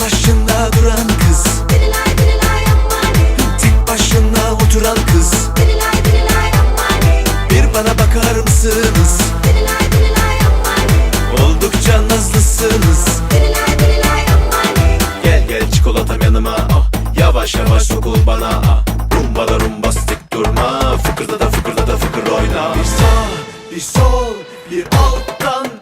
başında duran kız. Dililay dililay oturan kız. Bir bana bakar mısınız? Oldukça nazlısınız. Gel gel çikolatam yanıma. Ah Yavaş yavaş sokul bana. Ah Rumba da rumba stik durma. Fıkırda da fıkırda da fıkır oyna. Bir sağ bir sol bir alttan